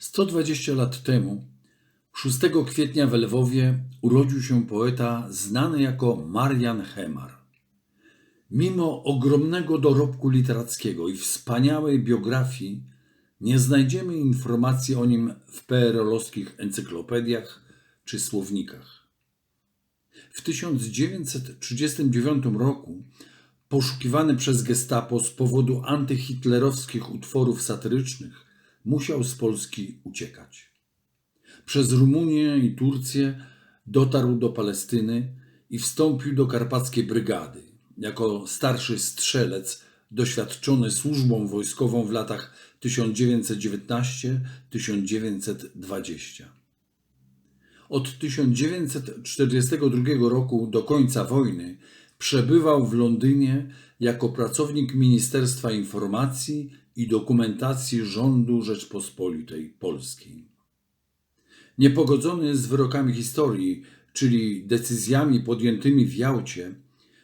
120 lat temu, 6 kwietnia w Lwowie, urodził się poeta znany jako Marian Hemar. Mimo ogromnego dorobku literackiego i wspaniałej biografii, nie znajdziemy informacji o nim w PRL-owskich encyklopediach czy słownikach. W 1939 roku, poszukiwany przez gestapo z powodu antyhitlerowskich utworów satyrycznych, musiał z Polski uciekać. Przez Rumunię i Turcję dotarł do Palestyny i wstąpił do Karpackiej Brygady jako starszy strzelec doświadczony służbą wojskową w latach 1919-1920. Od 1942 roku do końca wojny przebywał w Londynie jako pracownik Ministerstwa Informacji i Dokumentacji Rządu Rzeczpospolitej Polskiej. Niepogodzony z wyrokami historii, czyli decyzjami podjętymi w Jałcie,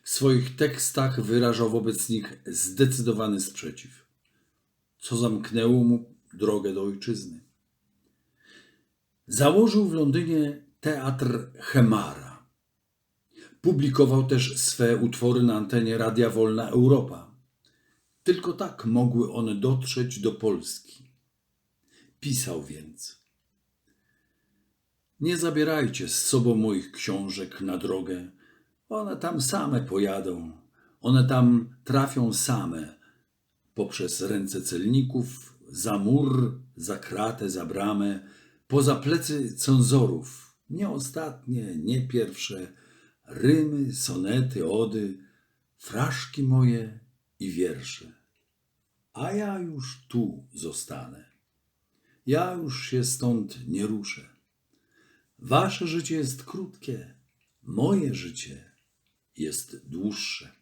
w swoich tekstach wyrażał wobec nich zdecydowany sprzeciw, co zamknęło mu drogę do ojczyzny. Założył w Londynie teatr Chemara. Publikował też swe utwory na antenie Radia Wolna Europa. Tylko tak mogły one dotrzeć do Polski. Pisał więc: Nie zabierajcie z sobą moich książek na drogę. One tam same pojadą. One tam trafią same poprzez ręce celników, za mur, za kratę, za bramę, poza plecy cenzorów. Nie ostatnie, nie pierwsze. Rymy, sonety, ody, fraszki moje i wiersze. A ja już tu zostanę. Ja już się stąd nie ruszę. Wasze życie jest krótkie, moje życie jest dłuższe.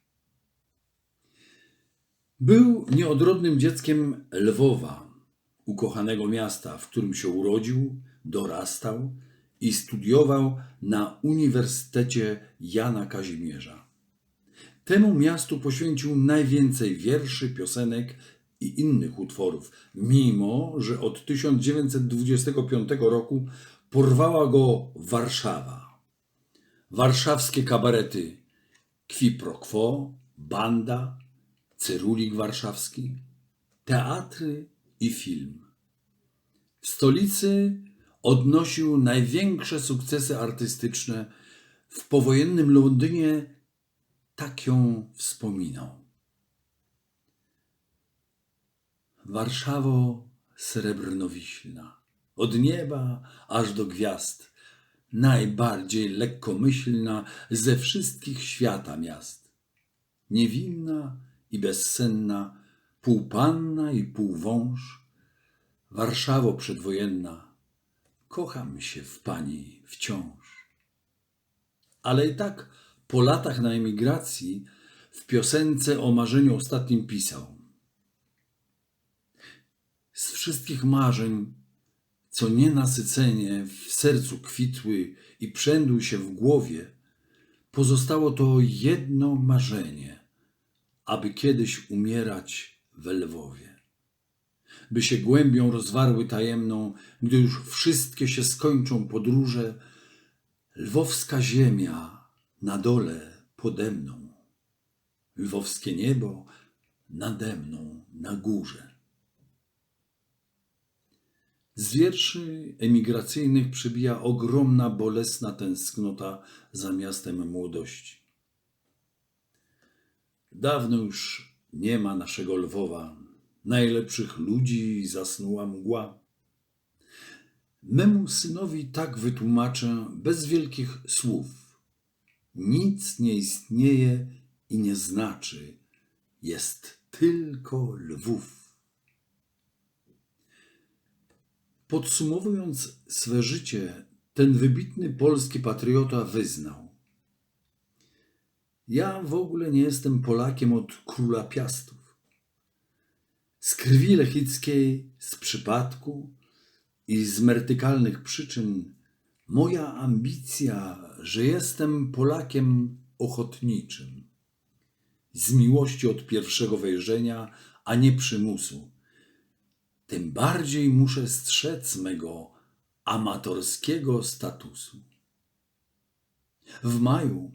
Był nieodrodnym dzieckiem Lwowa, ukochanego miasta, w którym się urodził, dorastał i studiował na Uniwersytecie Jana Kazimierza. Temu miastu poświęcił najwięcej wierszy, piosenek i innych utworów, mimo że od 1925 roku porwała go Warszawa. Warszawskie kabarety Qui pro quo, Banda, Cyrulik Warszawski, teatry i film. W stolicy odnosił największe sukcesy artystyczne. W powojennym Londynie tak ją wspominał. Warszawo srebrnowiślna, od nieba aż do gwiazd, najbardziej lekkomyślna ze wszystkich świata miast. Niewinna i bezsenna, półpanna i półwąż, Warszawo przedwojenna, kocham się w pani wciąż. Ale i tak po latach na emigracji w piosence o marzeniu ostatnim pisał. Z wszystkich marzeń, co nienasycenie w sercu kwitły i przędły się w głowie, pozostało to jedno marzenie, aby kiedyś umierać we Lwowie. By się głębią rozwarły tajemną, gdy już wszystkie się skończą podróże, lwowska ziemia na dole pode mną, lwowskie niebo nade mną na górze. Z wierszy emigracyjnych przybija ogromna, bolesna tęsknota za miastem młodości. Dawno już nie ma naszego Lwowa, najlepszych ludzi zasnuła mgła. Memu synowi tak wytłumaczę bez wielkich słów. Nic nie istnieje i nie znaczy, jest tylko Lwów. Podsumowując swe życie, ten wybitny polski patriota wyznał: Ja w ogóle nie jestem Polakiem od króla piastów. Z krwi lechickiej, z przypadku i z mertykalnych przyczyn moja ambicja, że jestem Polakiem ochotniczym. Z miłości od pierwszego wejrzenia, a nie przymusu. Tym bardziej muszę strzec mego amatorskiego statusu. W maju,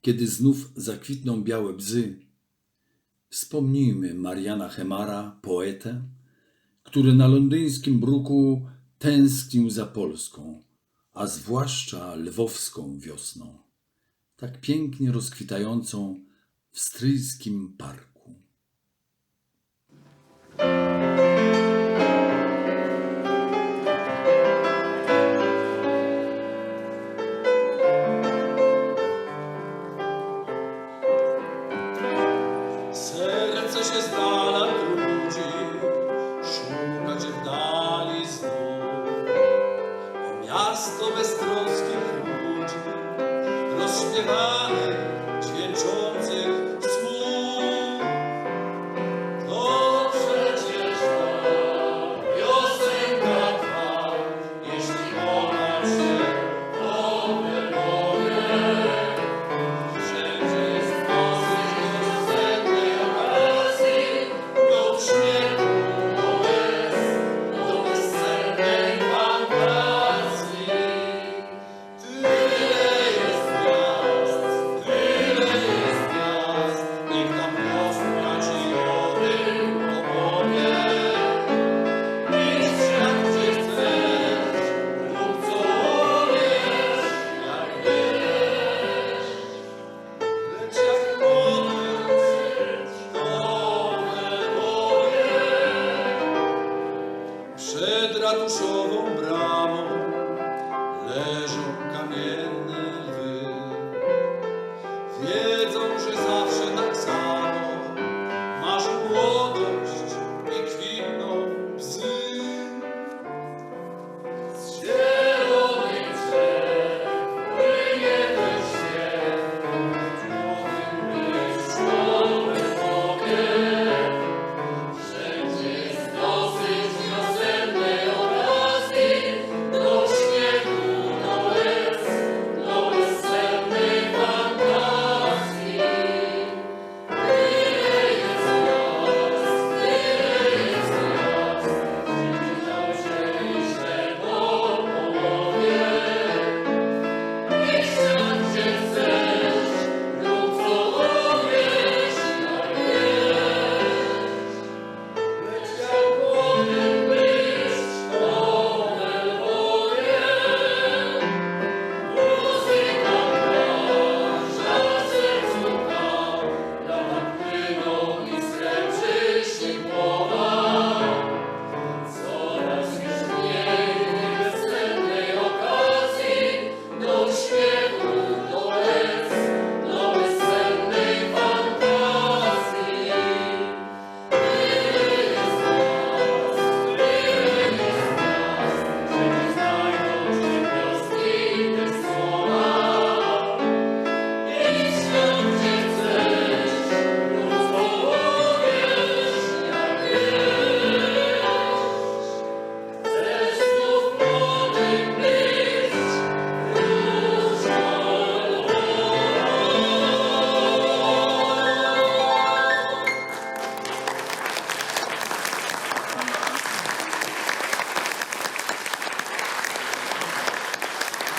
kiedy znów zakwitną białe bzy, Wspomnijmy Mariana Hemara, poetę, który na londyńskim bruku tęsknił za Polską, a zwłaszcza lwowską wiosną, tak pięknie rozkwitającą w stryjskim parku. miasto beztroskich ludzi, rozśpiewanych, dźwięczących Senhor.